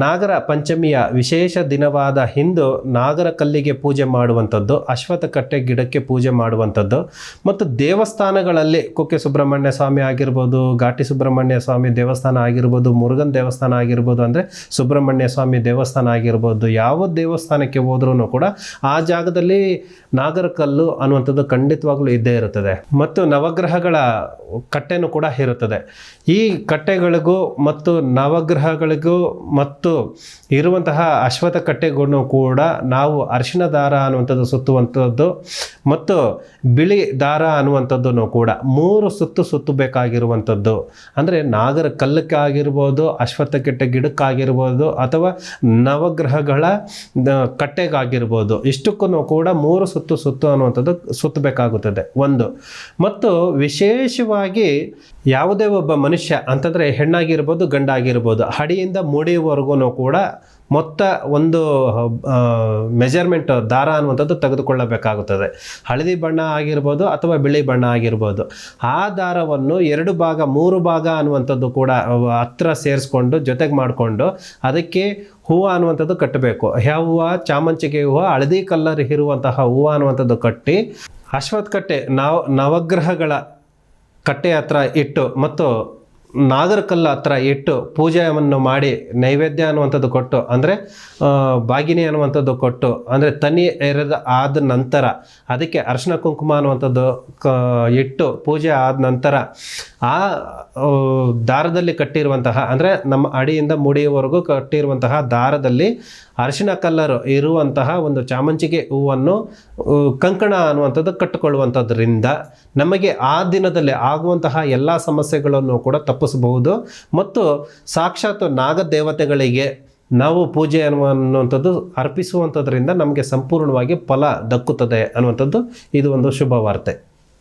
ನಾಗರ ಪಂಚಮಿಯ ವಿಶೇಷ ದಿನವಾದ ಹಿಂದು ನಾಗರ ಕಲ್ಲಿಗೆ ಪೂಜೆ ಮಾಡುವಂಥದ್ದು ಅಶ್ವತ್ಥ ಕಟ್ಟೆ ಗಿಡಕ್ಕೆ ಪೂಜೆ ಮಾಡುವಂಥದ್ದು ಮತ್ತು ದೇವಸ್ಥಾನಗಳಲ್ಲಿ ಕುಕ್ಕೆ ಸುಬ್ರಹ್ಮಣ್ಯ ಸ್ವಾಮಿ ಆಗಿರ್ಬೋದು, ಘಾಟಿ ಸುಬ್ರಹ್ಮಣ್ಯ ಸ್ವಾಮಿ ದೇವಸ್ಥಾನ ಆಗಿರ್ಬೋದು, ಮುರುಗನ್ ದೇವಸ್ಥಾನ ಆಗಿರ್ಬೋದು ಅಂದರೆ ಸುಬ್ರಹ್ಮಣ್ಯ ಸ್ವಾಮಿ ದೇವಸ್ಥಾನ ಆಗಿರ್ಬೋದು. ಯಾವ ದೇವಸ್ಥಾನಕ್ಕೆ ಹೋದ್ರೂ ಕೂಡ ಆ ಜಾಗದಲ್ಲಿ ನಾಗರ ಕಲ್ಲು ಅನ್ನುವಂಥದ್ದು ಖಂಡಿತವಾಗ್ಲೂ ಇದ್ದೇ ಇರುತ್ತದೆ. ಮತ್ತು ನವಗ್ರಹಗಳ ಕಟ್ಟೆನೂ ಕೂಡ ಇರುತ್ತದೆ. ಈ ಕಟ್ಟೆಗಳಿಗೂ ಮತ್ತು ನವಗ್ರಹಗಳಿಗೂ ಮತ್ತು ಇರುವಂತಹ ಅಶ್ವಥ ಕಟ್ಟೆಗೂ ಕೂಡ ನಾವು ಅರಿಶಿನ ದಾರ ಅನ್ನುವಂಥದ್ದು ಸುತ್ತುವಂಥದ್ದು ಮತ್ತು ಬಿಳಿ ದಾರ ಅನ್ನುವಂಥದ್ದನ್ನು ಕೂಡ ಮೂರು ಸುತ್ತು ಸುತ್ತಬೇಕಾಗಿರುವಂಥದ್ದು. ಅಂದರೆ ನಾಗರ ಕಲ್ಲಕ್ಕೆ ಆಗಿರ್ಬೋದು ಅಶ್ವತ್ಥ ಕಟ್ಟೆ ಗಿಡಕ್ಕಾಗಿರ್ಬೋದು ಅಥವಾ ನವಗ್ರಹಗಳ ಕಟ್ಟೆಗಾಗಿರ್ಬೋದು. ಇಷ್ಟಕ್ಕೂ ಕೂಡ ಮೂರು ಸುತ್ತು ಸುತ್ತು ಅನ್ನುವಂಥದ್ದು ಸುತ್ತಬೇಕಾಗುತ್ತದೆ. ಒಂದು. ಮತ್ತು ವಿಶೇಷವಾಗಿ ಯಾವುದೇ ಒಬ್ಬ ಮನುಷ್ಯ ಅಂತಂದರೆ ಹೆಣ್ಣಾಗಿರ್ಬೋದು, ಗಂಡಾಗಿರ್ಬೋದು, ಹಡಿಯಿಂದ ಮುಡಿಯವರೆಗೂ ಕೂಡ ಮೊತ್ತ ಒಂದು ಮೆಜರ್ಮೆಂಟ್ ದಾರ ಅನ್ನುವಂಥದ್ದು ತೆಗೆದುಕೊಳ್ಳಬೇಕಾಗುತ್ತದೆ. ಹಳದಿ ಬಣ್ಣ ಆಗಿರ್ಬೋದು ಅಥವಾ ಬಿಳಿ ಬಣ್ಣ ಆಗಿರ್ಬೋದು. ಆ ದಾರವನ್ನು ಎರಡು ಭಾಗ, ಮೂರು ಭಾಗ ಅನ್ನುವಂಥದ್ದು ಕೂಡ ಹತ್ರ ಸೇರಿಸ್ಕೊಂಡು ಜೊತೆಗೆ ಮಾಡಿಕೊಂಡು ಅದಕ್ಕೆ ಹೂವು ಅನ್ನುವಂಥದ್ದು ಕಟ್ಟಬೇಕು. ಯಾವ ಹೂವು ಚಾಮಂಚಿಗೆ ಹೂವು, ಹಳದಿ ಕಲ್ಲರ್ ಇರುವಂತಹ ಹೂವು ಅನ್ನುವಂಥದ್ದು ಕಟ್ಟಿ ಅಶ್ವತ್ಥ ಕಟ್ಟೆ ನವ, ನವಗ್ರಹಗಳ ಕಟ್ಟೆ ಹತ್ರ ಇಟ್ಟು ಮತ್ತು ನಾಗರಕಲ್ಲು ಹತ್ರ ಇಟ್ಟು ಪೂಜೆಯನ್ನು ಮಾಡಿ ನೈವೇದ್ಯ ಅನ್ನುವಂಥದ್ದು ಕೊಟ್ಟು, ಅಂದರೆ ಬಾಗಿನಿ ಅನ್ನುವಂಥದ್ದು ಕೊಟ್ಟು, ಅಂದರೆ, ತನಿ ಎರೆದ ಆದ ನಂತರ, ಅದಕ್ಕೆ ಅರ್ಶಿನ ಕುಂಕುಮ ಅನ್ನುವಂಥದ್ದು ಕ, ಇಟ್ಟು ಪೂಜೆ ಆದ ನಂತರ ಆ ದಾರದಲ್ಲಿ ಕಟ್ಟಿರುವಂತಹ, ಅಂದರೆ ನಮ್ಮ ಅಡಿಯಿಂದ ಮುಡಿಯವರೆಗೂ ಕಟ್ಟಿರುವಂತಹ ದಾರದಲ್ಲಿ ಅರಿಶಿನ ಕಲ್ಲರ್ ಇರುವಂತಹ ಒಂದು ಚಾಮಂಚಿಗೆ ಹೂವನ್ನು ಕಂಕಣ ಅನ್ನುವಂಥದ್ದು ಕಟ್ಟಿಕೊಳ್ಳುವಂಥದ್ರಿಂದ ನಮಗೆ ಆ ದಿನದಲ್ಲಿ ಆಗುವಂತಹ ಎಲ್ಲ ಸಮಸ್ಯೆಗಳನ್ನು ಕೂಡ ತಪ್ಪಿಸಬಹುದು. ಮತ್ತು ಸಾಕ್ಷಾತ್ ನಾಗದೇವತೆಗಳಿಗೆ ನಾವು ಪೂಜೆ ಅನ್ನುವ ಅನ್ನುವಂಥದ್ದು ಅರ್ಪಿಸುವಂಥದ್ರಿಂದ ನಮಗೆ ಸಂಪೂರ್ಣವಾಗಿ ಫಲ ದಕ್ಕುತ್ತದೆ ಅನ್ನುವಂಥದ್ದು ಇದು ಒಂದು ಶುಭ ವಾರ್ತೆ